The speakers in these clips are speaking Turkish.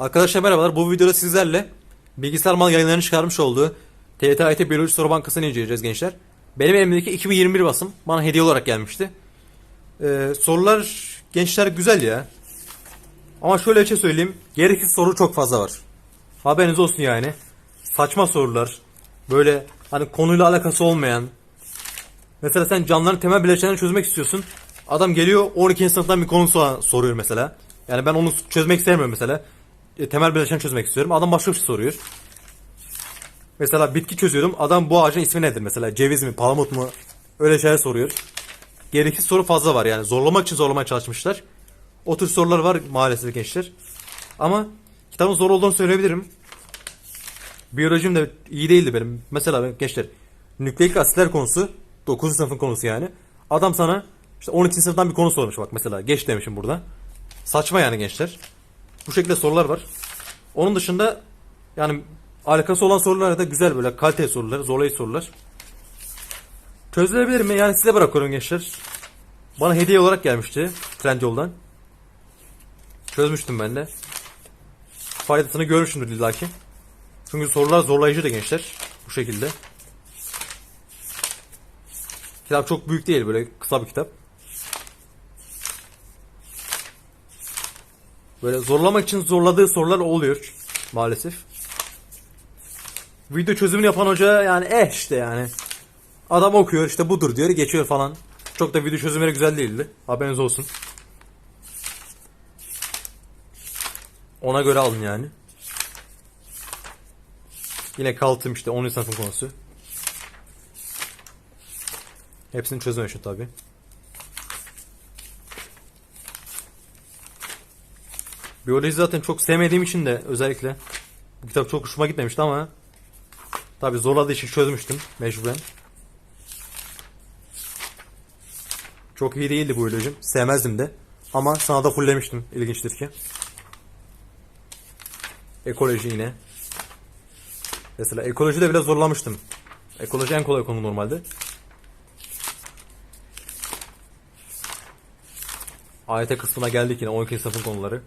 Arkadaşlar merhabalar. Bu videoda sizlerle bilgisayar mal yayınlarını çıkarmış olduğu TYT Biyoloji Soru Bankası'nı inceleyeceğiz gençler. Benim elimdeki 2021 basım bana hediye olarak gelmişti. Ee, sorular gençler güzel ya. Ama şöyle bir şey söyleyeyim. Gereksiz soru çok fazla var. Haberiniz olsun yani. Saçma sorular. Böyle hani konuyla alakası olmayan. Mesela sen canlıların temel bileşenlerini çözmek istiyorsun. Adam geliyor 12. sınıftan bir konu so- soruyor mesela. Yani ben onu çözmek istemiyorum mesela. E, temel bileşen çözmek istiyorum. Adam başka bir şey soruyor. Mesela bitki çözüyordum. Adam bu ağacın ismi nedir mesela? Ceviz mi, palamut mu? Öyle şeyler soruyor. Gereksiz soru fazla var yani. Zorlamak için zorlamaya çalışmışlar. O tür sorular var maalesef gençler. Ama kitabın zor olduğunu söyleyebilirim. Biyolojim de iyi değildi benim. Mesela gençler nükleik asitler konusu 9. sınıfın konusu yani. Adam sana işte 12. sınıftan bir konu sormuş bak mesela. Geç demişim burada. Saçma yani gençler. Bu şekilde sorular var. Onun dışında yani alakası olan sorular da güzel böyle kaliteli sorular, zorlayıcı sorular. Çözülebilir mi? Yani size bırakıyorum gençler. Bana hediye olarak gelmişti Trendyol'dan. Çözmüştüm ben de. Faydasını görmüşümdür illaki. Çünkü sorular zorlayıcı da gençler. Bu şekilde. Kitap çok büyük değil böyle kısa bir kitap. Böyle zorlamak için zorladığı sorular oluyor maalesef. Video çözümünü yapan hoca yani eh işte yani. Adam okuyor işte budur diyor geçiyor falan. Çok da video çözümleri güzel değildi. Haberiniz olsun. Ona göre alın yani. Yine kaltım işte 10. sınıfın konusu. Hepsini çözmemişim tabi. Biyoloji zaten çok sevmediğim için de özellikle bu kitap çok hoşuma gitmemişti ama tabi zorladığı için çözmüştüm mecburen. Çok iyi değildi bu biyolojim. Sevmezdim de. Ama sana da fulllemiştim. İlginçtir ki. Ekoloji yine. Mesela ekolojide bile zorlamıştım. Ekoloji en kolay konu normalde. AYT kısmına geldik yine 12. sınıfın konuları.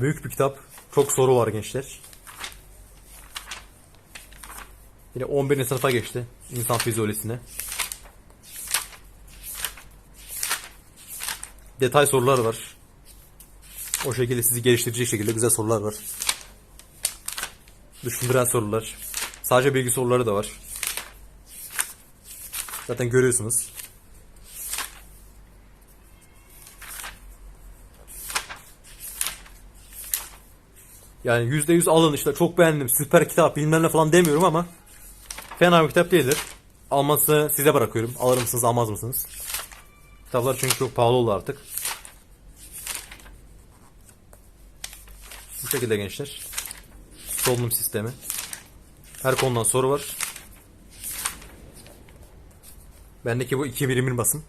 Büyük bir kitap. Çok soru var gençler. Yine 11. sınıfa geçti. İnsan fizyolojisine. Detay sorular var. O şekilde sizi geliştirecek şekilde güzel sorular var. Düşündüren sorular. Sadece bilgi soruları da var. Zaten görüyorsunuz. Yani %100 alın işte çok beğendim süper kitap bilmem ne falan demiyorum ama fena bir kitap değildir. Alması size bırakıyorum. Alır mısınız almaz mısınız? Kitaplar çünkü çok pahalı oldu artık. Bu şekilde gençler. Solunum sistemi. Her konudan soru var. Bendeki bu 2021 basım.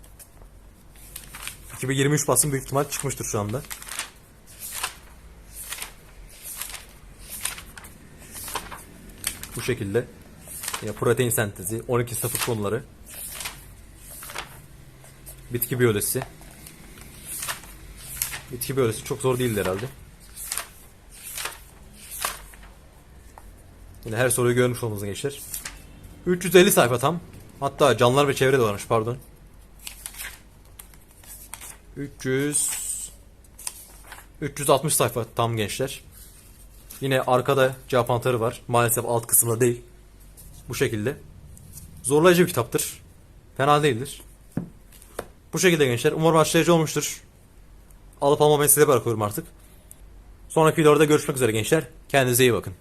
2023 basım büyük ihtimal çıkmıştır şu anda. Bu şekilde. Protein sentezi, 12 sınıf konuları. Bitki biyolojisi. Bitki biyolojisi çok zor değildi herhalde. Yine her soruyu görmüş olmanız gençler. 350 sayfa tam. Hatta canlılar ve çevre de varmış pardon. 300 360 sayfa tam gençler. Yine arkada cevap var. Maalesef alt kısımda değil. Bu şekilde. Zorlayıcı bir kitaptır. Fena değildir. Bu şekilde gençler. Umarım açıklayıcı olmuştur. Alıp almamayı size bırakıyorum artık. Sonraki videolarda görüşmek üzere gençler. Kendinize iyi bakın.